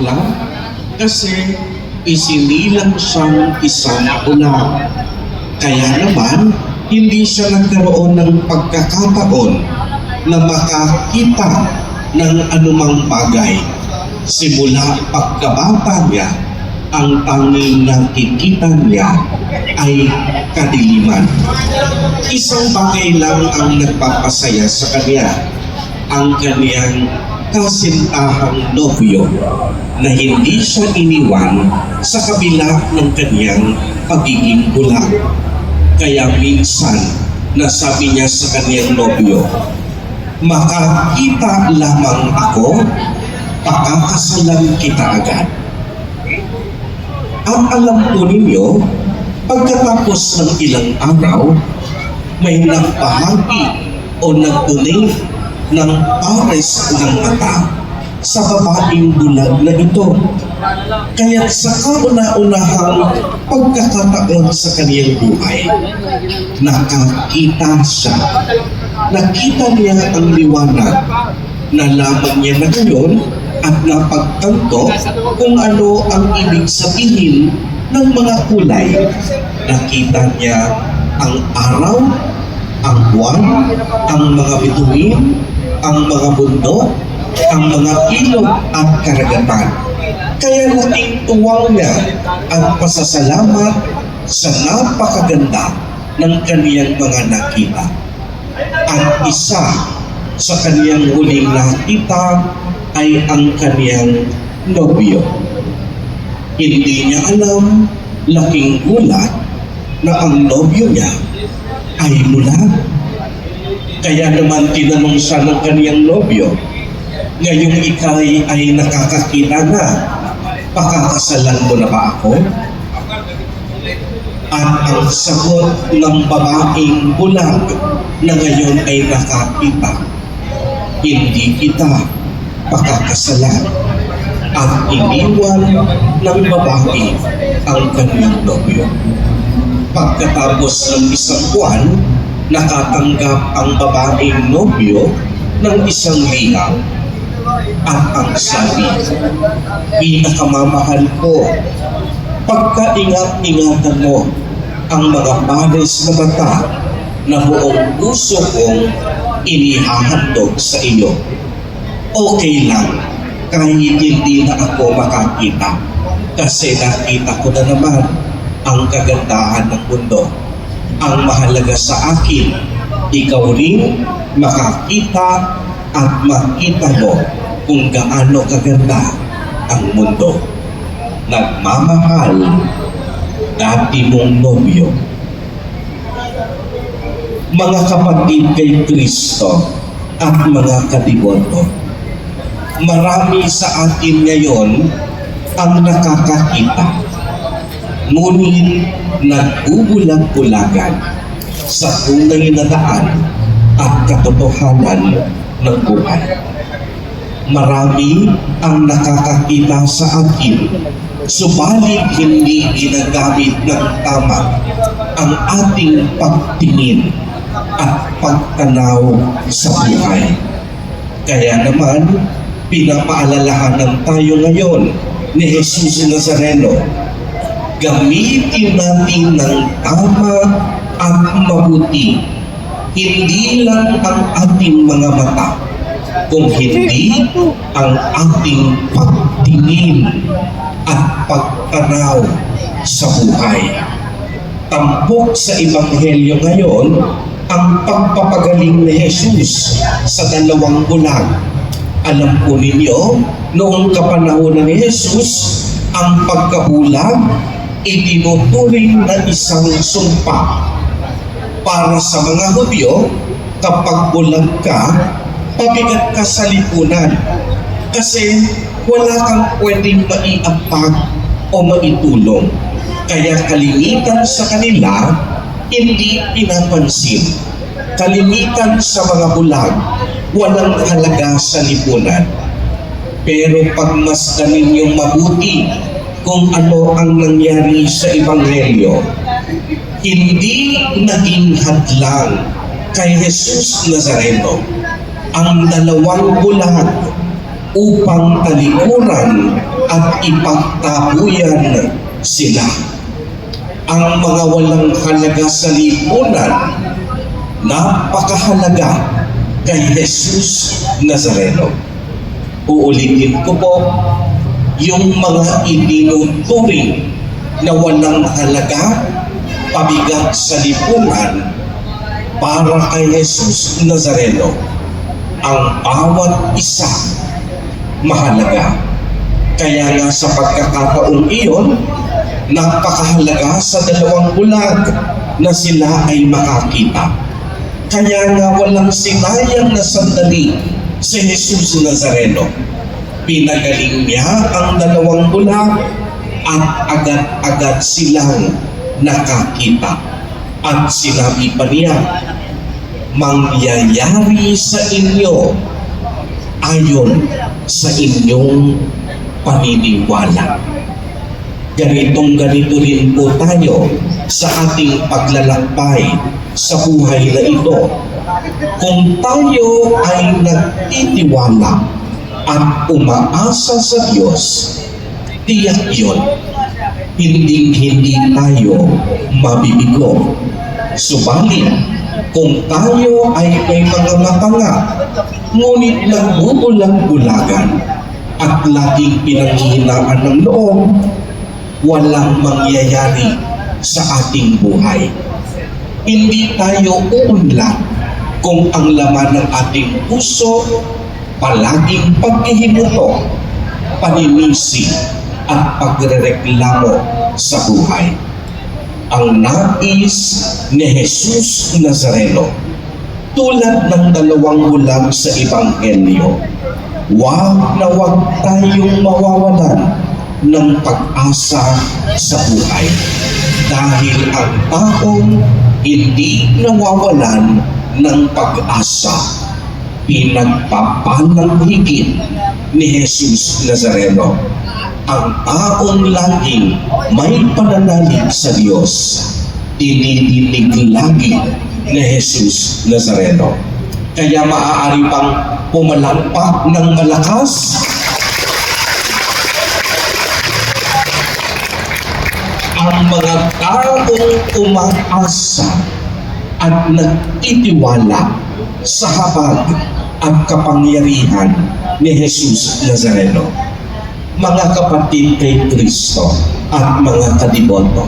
lang kasi isinilang siyang isang una. Kaya naman, hindi siya nagkaroon ng pagkakataon na makakita ng anumang bagay. Simula pagkabata niya, ang tanging nakikita niya ay kadiliman. Isang bagay lang ang nagpapasaya sa kanya, ang kaniyang kasintahang nobyo na hindi siya iniwan sa kabila ng kaniyang pagiging bulag. Kaya minsan, nasabi niya sa kaniyang nobyo, makakita lamang ako, pakakasalan kita agad. At alam po ninyo, pagkatapos ng ilang araw, may nagpahagi o nag-donate ng pares ng mata sa babaeng bulag na ito. Kaya sa kauna-unahang pagkakataon sa kaniyang buhay, nakakita siya. Nakita niya ang liwanag. Nalaman niya na ngayon at napagtanto kung ano ang ibig sabihin ng mga kulay. Nakita niya ang araw, ang buwan, ang mga bituin, ang mga bundok, ang mga ilog at karagatan. Kaya laking tuwang niya at pasasalamat sa napakaganda ng kaniyang mga nakita. At isa sa kaniyang huling nakita ay ang kaniyang nobyo. Hindi niya alam, laking gulat, na ang nobyo niya ay bulag. Kaya naman tinanong siya ng kaniyang nobyo, ngayong ikay ay nakakakita na, pakakasalan mo na ba ako? At ang sagot ng babaeng bulag na ngayon ay nakakita, hindi kita pakakasalan. At iniwan ng babae ang kanyang nobyo. Pagkatapos ng isang buwan, nakatanggap ang babaeng nobyo ng isang liham. At ang sabi, pinakamamahal ko, pagkaingat-ingatan mo ang mga pares na mata na buong puso kong inihahandog sa iyo. Okay lang, kahit hindi na ako makakita kasi nakita ko na naman ang kagandahan ng mundo. Ang mahalaga sa akin, ikaw rin makakita at makita mo kung gaano kaganda ang mundo. Nagmamahal, dati mong nobyo. Mga kapatid kay Kristo at mga kadiboto, marami sa atin ngayon ang nakakakita ngunit nagbubulag-bulagan sa tunay na daan at katotohanan ng buhay. Marami ang nakakakita sa atin, subalit hindi ginagamit ng tama ang ating pagtingin at pagtanaw sa buhay. Kaya naman, pinapaalalahanan tayo ngayon ni Jesus Nazareno gamitin natin ng tama at mabuti. Hindi lang ang ating mga mata, kung hindi ang ating pagtingin at pagtanaw sa buhay. Tampok sa Ebanghelyo ngayon ang pagpapagaling ni Jesus sa dalawang bulag. Alam po ninyo, noong kapanahonan ni Jesus, ang pagkabulag itinuturing na isang sumpa. Para sa mga Hudyo, kapag bulag ka, pabigat ka sa lipunan. Kasi wala kang pwedeng maiampag o maitulong. Kaya kalimitan sa kanila, hindi pinapansin. Kalimitan sa mga bulag, walang halaga sa lipunan. Pero pagmasdanin niyong mabuti kung ano ang nangyari sa Ebanghelyo, hindi naging hadlang kay Jesus Nazareno ang dalawang bulag upang talikuran at ipagtabuyan sila. Ang mga walang halaga sa lipunan, napakahalaga kay Jesus Nazareno. Uulitin ko po, yung mga itinuturing na walang halaga, pabigat sa lipunan, para kay Jesus Nazareno, ang bawat isa mahalaga. Kaya nga sa pagkakataong iyon, napakahalaga sa dalawang bulag na sila ay makakita. Kaya nga walang sinayang na sandali si Jesus Nazareno. Pinagaling niya ang dalawang bulag at agad-agad silang nakakita. At sinabi pa niya, mangyayari sa inyo ayon sa inyong paniniwala. Ganitong ganito rin po tayo sa ating paglalakbay sa buhay na ito. Kung tayo ay nagtitiwala at umaasa sa Diyos, tiyak yun, hindi hindi tayo mabibigo. Subalit, kung tayo ay may mga matanga, ngunit nagbubulag-bulagan at laging pinanghihinaan ng loob, walang mangyayari sa ating buhay. Hindi tayo uunlad kung ang laman ng ating puso palaging paghihimuto, paninisi at pagrereklamo sa buhay ang nais ni Jesus Nazareno. Tulad ng dalawang bulag sa Ebanghelyo, wag na wag tayong mawawalan ng pag-asa sa buhay. Dahil ang taong hindi nawawalan ng pag-asa, pinagpapalang higit ni Jesus Nazareno ang taong laging may pananalig sa Diyos, dinidinig lagi ni Jesus Nazareno. Kaya maaari pang pumalakpak ng malakas ang mga taong umaasa at nagtitiwala sa habag at kapangyarihan ni Jesus Nazareno mga kapatid kay Kristo at mga kadiboto,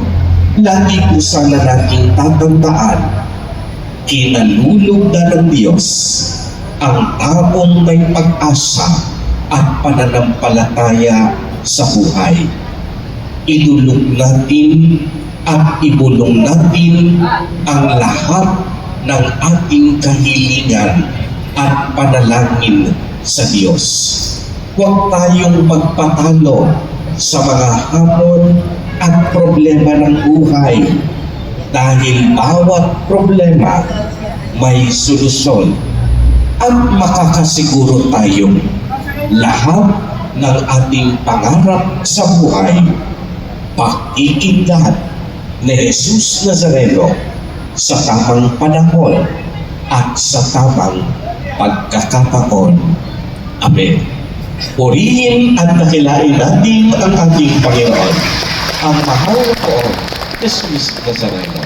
lagi po sana nating tatandaan, kinalulog na ng Diyos ang taong may pag-asa at pananampalataya sa buhay. Idulog natin at ibulong natin ang lahat ng ating kahilingan at panalangin sa Diyos. Huwag tayong magpatalo sa mga hamon at problema ng buhay. Dahil bawat problema may solusyon at makakasiguro tayong lahat ng ating pangarap sa buhay. Pakikinggan ni Jesus Nazareno sa tamang panahon at sa tamang pagkakataon. Amen. Purihin at nakilain natin ang ating Panginoon, ang mahal poon, Jesus Nazareno.